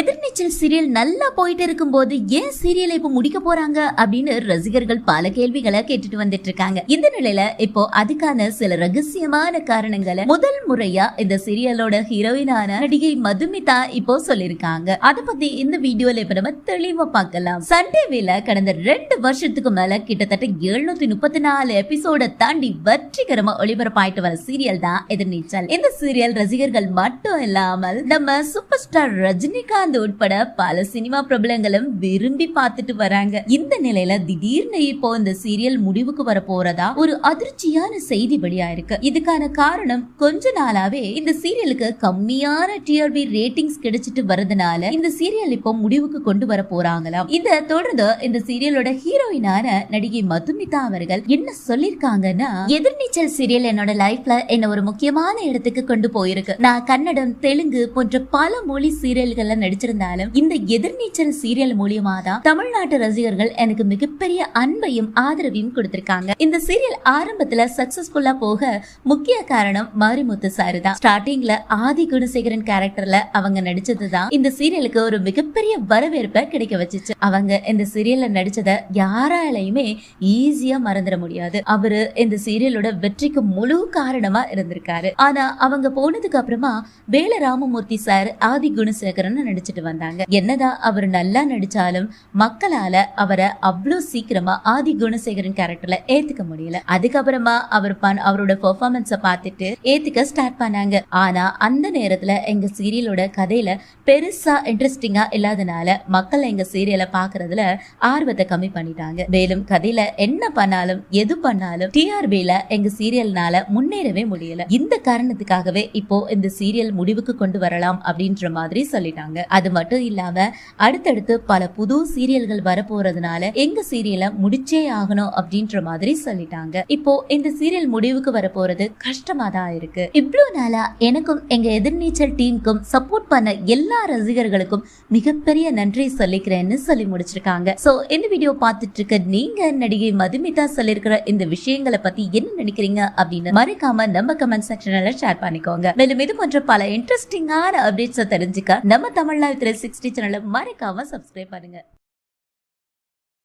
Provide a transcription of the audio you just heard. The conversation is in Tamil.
எதிர்நீச்சல் சீரியல் நல்லா போயிட்டு இருக்கும்போது ஏன் சீரியலை இப்ப முடிக்க போறாங்க அப்படின்னு ரசிகர்கள் பல கேள்விகளை கேட்டுட்டு வந்துட்டு இருக்காங்க. இந்த நிலையில இப்போ அதுக்கான சில ரகசியமான காரணங்களை முதல் முறையா இந்த சீரியலோட ஹீரோயினான நடிகை மதுமிதா இப்போ சொல்லிருக்காங்க அத பத்தி இந்த வீடியோல இப்ப நம்ம தெளிவா பார்க்கலாம். சண்டே வேல கடந்த ரெண்டு வருஷத்துக்கு மேல கிட்டத்தட்ட எழுநூத்தி முப்பத்தி நாலு எபிசோட தாண்டி வெற்றிகரமா ஒளிபரப்பாயிட்டு வர சீரியல் தான் எதிர்நீச்சல். இந்த சீரியல் ரசிகர்கள் மட்டும் இல்லாமல் நம்ம சூப்பர் ஸ்டார் ரஜினிகாந்த் உட்பட பல சினிமா பிரபலங்களும் விரும்பி பார்த்துட்டு வராங்க. இந்த நிலையில திடீர்னு இப்போ இந்த சீரியல் முடிவுக்கு வர போறதா ஒரு அதிர்ச்சியான செய்தி வெளியாயிருக்கு இதுக்கான காரணம் கொஞ்ச நாளாவே இந்த சீரியலுக்கு கம்மியான டிஆர்பி ரேட்டிங்ஸ் கிடைச்சிட்டு வரதுனால இந்த சீரியல் இப்போ முடிவுக்கு கொண்டு வர போறாங்களாம். இத தொடர்ந்து இந்த சீரியலோட ஹீரோயினான நடிகை மதுமிதா அவர்கள் என்ன சொல்லிருக்காங்கன்னா எதிர்நீச்சல் சீரியல் என்னோட லைஃப்ல என்ன ஒரு முக்கியமான இடத்துக்கு கொண்டு போயிருக்கு. நான் கன்னடம் தெலுங்கு போன்ற பல மொழி சீரியல்கள்ல நடிச்சிருந்தாலும் இந்த எதிர்நீச்சல் சீரியல் மூலியமா தான் தமிழ்நாட்டு ரசிகர்கள் எனக்கு மிகப்பெரிய அன்பையும் ஆதரவையும் கொடுத்திருக்காங்க. இந்த சீரியல் ஆரம்பத்துல சக்சஸ்ஃபுல்லா போக முக்கிய காரணம் மாரிமுத்து சாரு தான். ஸ்டார்டிங்ல ஆதி குணசேகரன் கேரக்டர்ல அவங்க நடிச்சதுதான். இந்த சீரியலுக்கு ஒரு மிகப்பெரிய வரவேற்பை கிடைக்க வச்சுச்சு. அவங்க இந்த சீரியல்ல நடிச்சத யாராலையுமே ஈஸியா மறந்துட முடியாது. அவரு இந்த சீரியலோட வெற்றிக்கு முழு காரணமா இருந்திருக்காரு. ஆனா அவங்க போனதுக்கு அப்புறமா வேல ராமமூர்த்தி சார் ஆதி குணசேகரன் நடிச்சிட்டு வந்தாங்க. என்னதான் அவர் நல்லா நடிச்சாலும் மக்களால அவரை அவ்வளோ சீக்கிரமா ஆதி குணசேகரன் கேரக்டர்ல ஏத்துக்க முடியல. அதுக்கப்புறமா அவர் பண் அவரோட பெர்ஃபார்மன்ஸ பார்த்துட்டு ஏத்துக்க ஸ்டார்ட் பண்ணாங்க. ஆனா அந்த நேரத்துல எங்க சீரியலோட கதையில பெருசா இன்ட்ரெஸ்டிங்கா இல்லாதனால மக்கள் எங்க சீரியலை பாக்குறதுல ஆர்வத்தை கம்மி பண்ணிட்டாங்க. மேலும் கதையில என்ன பண்ணாலும் எது பண்ணாலும் டிஆர்பில எங்க சீரியல்னால முன்னேறவே முடியல. இந்த காரணத்துக்காகவே இப்போ இந்த சீரியல் முடிவுக்கு கொண்டு வரலாம் அப்படின்ற மாதிரி சொல்லிட்டாங்க. அது மட்டும் இல்லாம அடுத்தடுத்து பல புது சீரியல்கள் வரப்போறதுனால எங்க சீரியலை முடிச்சே ஆகணும் அப்படின்ற மாதிரி சொல்லிட்டாங்க. இப்போ இந்த சீரியல் முடிவுக்கு வரப்போறது கஷ்டமா தான் இருக்கு. இவ்வளவு நாளா எனக்கும் எங்க எதிர்நீச்சல் டீமுக்கும் சப்போர்ட் பண்ண எல்லா ரசிகர்களுக்கும் மிகப்பெரிய நன்றி சொல்லிக்கிறேன்னு சொல்லி முடிச்சிருக்காங்க. சோ இந்த வீடியோ பார்த்துட்டு இருக்க நீங்க நடிகை மதுமிதா சொல்லியிருக்கிற இந்த விஷயங்களை பத்தி என்ன நினைக்கிறீங்க அப்படின்னு மறக்காம நம்ம கமெண்ட் செக்ஷன்ல ஷேர் பண்ணிக்கோங்க. மேலும் இது போன்ற பல இன்ட்ரெஸ்டிங்கான அப்டேட்ஸை தெரிஞ்சுக்க நம்ம தமிழ் லைவ் த்ரீ சிக்ஸ்டி சேனலை மறக்காமல் சப்ஸ்கிரைப் பண்ணுங்கள்